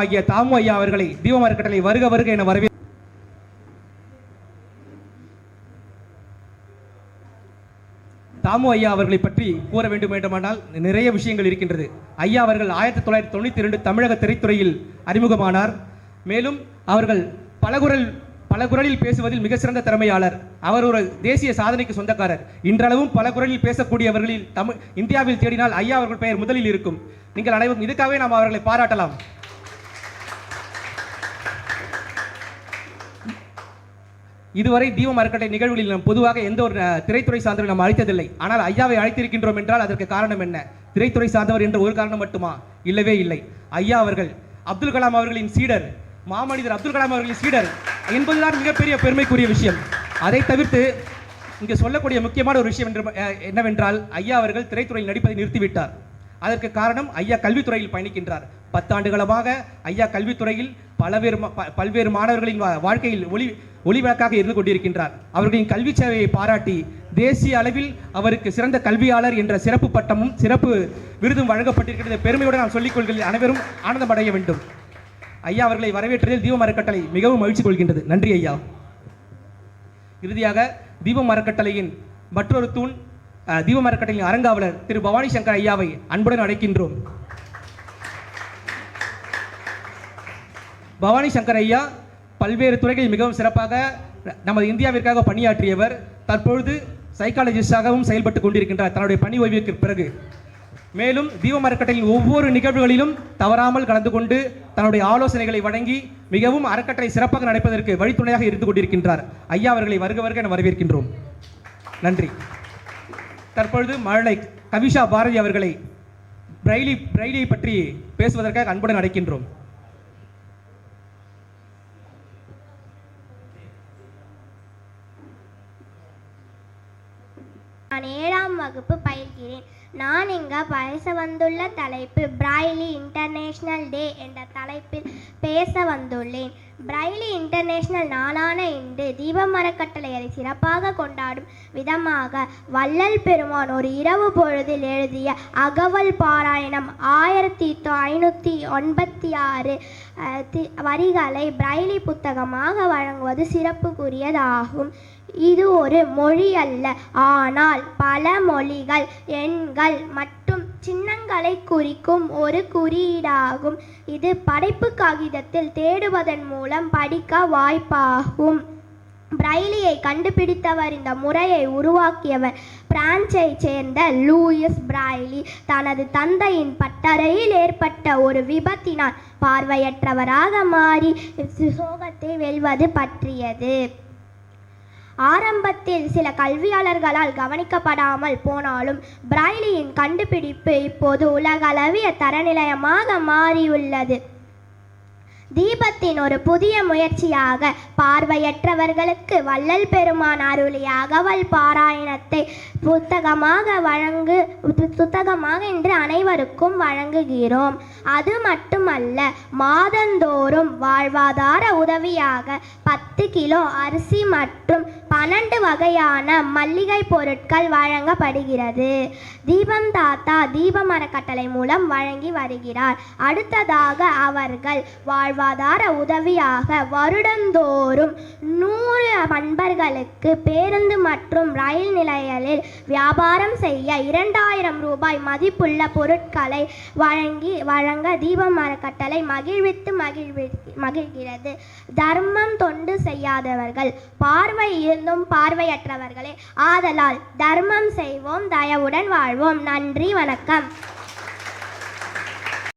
ஆகிய தாமு ஐயா அவர்களை தீபம் அறக்கட்டளை வருக வருக என வரவே தாமு ஐயா அவர்களை பற்றி கூற வேண்டும் வேண்டுமானால் நிறைய விஷயங்கள் இருக்கின்றது. ஐயா அவர்கள் ஆயிரத்தி தொள்ளாயிரத்தி தொண்ணூற்றி ரெண்டு தமிழக திரைத்துறையில் அறிமுகமானார். மேலும் அவர்கள் பலகுரல் பல குரலில் பேசுவதில் மிக சிறந்த திறமையாளர். அவர் ஒரு தேசிய சாதனைக்கு சொந்தக்காரர். இன்றளவும் பல குரலில் பேசக்கூடியவர்களில் தமிழ் இந்தியாவில் தேடினால் ஐயா அவர்கள் பெயர் முதலில் இருக்கும். நீங்கள் அனைவரும் இதுக்காகவே நாம் அவர்களை பாராட்டலாம். இதுவரை தீபம் அறக்கட்டளை நிகழ்வுகளில் நாம் பொதுவாக எந்த ஒரு திரைத்துறை சார்ந்தவர் நாம் அழைத்ததில்லை. ஆனால் ஐயாவை அழைத்திருக்கின்றோம் என்றால் அதற்கு காரணம் என்ன? திரைத்துறை சார்ந்தவர் என்ற ஒரு காரணம் மட்டுமா? இல்லவே இல்லை. ஐயா அவர்கள் அப்துல் கலாம் அவர்களின் சீடர் மாமனிதர் அப்துல் கலாம் அவர்களின் சீடர் என்பதுதான் மிகப்பெரிய பெருமைக்குரிய விஷயம். அதை தவிர்த்து இங்கே சொல்லக்கூடிய முக்கியமான ஒரு விஷயம் என்று என்னவென்றால் ஐயா அவர்கள் திரைத்துறையில் நடிப்பதை நிறுத்திவிட்டார். அதற்கு காரணம் ஐயா கல்வித்துறையில் பயணிக்கின்றார். பத்தாண்டுகளமாக ஐயா கல்வித்துறையில் பலவேறு ப- பல்வேறு மாணவர்களின் வா- வாழ்க்கையில் ஒளி ஒளிவிளக்காக இருந்து கொண்டிருக்கின்றார். அவர்களின் கல்வி சேவையை பாராட்டி தேசிய அளவில் அவருக்கு சிறந்த கல்வியாளர் என்ற சிறப்பு பட்டமும் சிறப்பு விருதும் வழங்கப்பட்டிருக்கிறது. பெருமையுடன் நான் சொல்லிக் கொள்கிறேன் அனைவரும் ஆனந்தம் அடைய வேண்டும். ஐயா அவர்களை வரவேற்றதில் தீபம் அறக்கட்டளை மிகவும் மகிழ்ச்சி கொள்கின்றது. நன்றி ஐயா. இறுதியாக தீபம் அறக்கட்டளையின் மற்றொரு தூண் தீபமரக்கட்டளின் அரங்காவலர் திரு பவானி சங்கர் ஐயாவை அன்புடன் அழைக்கின்றோம். பவானி சங்கர் ஐயா பல்வேறு துறைகளில் மிகவும் சிறப்பாக நமது இந்தியாவிற்காக பணியாற்றியவர் தற்பொழுது சைக்காலஜிஸ்டாகவும் செயல்பட்டு கொண்டிருக்கின்றார். தன்னுடைய பணி ஓய்வுக்கு பிறகு. மேலும் தீபம் ஒவ்வொரு நிகழ்வுகளிலும் தவறாமல் கலந்து கொண்டு தன்னுடைய ஆலோசனைகளை வழங்கி மிகவும் அறக்கட்டளை சிறப்பாக நடப்பதற்கு வழித்துணையாக இருந்து கொண்டிருக்கின்றார். ஐயா அவர்களை வருக வருக என வரவேற்கின்றோம். நன்றி. தற்பொழுது மழலை கவிஷா பாரதி அவர்களை பிரைலி பிரைலியை பற்றி பேசுவதற்காக அன்புடன் அடைக்கின்றோம் நான் ஏழாம் வகுப்பு பயில்கிறேன். நான் இங்க பேச வந்துள்ள தலைப்பு பிரைலி இன்டர்நேஷனல் டே என்ற தலைப்பில் பேச வந்துள்ளேன். பிரைலி இன்டர்நேஷனல் நாளான இன்று தீபமரக்கட்டளையை சிறப்பாக கொண்டாடும் விதமாக வள்ளல் பெருமான் ஒரு இரவு பொழுதில் எழுதிய அகவல் பாராயணம் ஆயிரத்தி ஐநூற்றி ஒன்பத்தி ஆறு தி- வரிகளை பிரைலி புத்தகமாக வழங்குவது சிறப்புக்குரியதாகும். இது ஒரு மொழி அல்ல ஆனால் பல மொழிகள் எண்கள் மற்றும் சின்னங்களை குறிக்கும் ஒரு குறியீடாகும். இது படைப்பு காகிதத்தில் தேடுவதன் மூலம் படிக்க வாய்ப்பாகும். பிரைலியை கண்டுபிடித்தவர் இந்த முறையை உருவாக்கியவர். பிரான்சை சேர்ந்த லூயிஸ் பிரைலி தனது தந்தையின் பட்டறையில் ஏற்பட்ட ஒரு விபத்தினால் பார்வையற்றவராக மாறி சோகத்தை வெல்வது பற்றியது. ஆரம்பத்தில் சில கல்வியாளர்களால் கவனிக்கப்படாமல் போனாலும் பிராய்லியின் கண்டுபிடிப்பு இப்போது உலகளவிய தரநிலையமாக மாறியுள்ளது. தீபத்தின் ஒரு புதிய முயற்சியாக பார்வையற்றவர்களுக்கு வள்ளல் பெருமான் அருளிய அகவல் பாராயணத்தை புத்தகமாக வழங்கு புத்தகமாக இன்று அனைவருக்கும் வழங்குகிறோம். அது மட்டுமல்ல மாதந்தோறும் வாழ்வாதார உதவியாக பத்து கிலோ அரிசி மற்றும் பன்னெண்டு வகையான மல்லிகை பொருட்கள் வழங்கப்படுகிறது. தீபம் தாத்தா தீபமரக்கட்டளை மூலம் வழங்கி வருகிறார். அடுத்ததாக அவர்கள் வாழ்வாதார உதவியாக வருடந்தோறும் நூறு நண்பர்களுக்கு பேருந்து மற்றும் ரயில் நிலையங்களில் வியாபாரம் செய்ய இரண்டாயிரம் ரூபாய் மதிப்புள்ள பொருட்களை வழங்கி வழங்க தீபம் அறக்கட்டளை மகிழ்வித்து மகிழ்வி மகிழ்கிறது. தர்மம் தொண்டு செய்யாதவர்கள் பார்வை இருந்தும் பார்வையற்றவர்களே ஆதலால் தர்மம் செய்வோம் தயவுடன் வாழ்வோம். நன்றி வணக்கம்.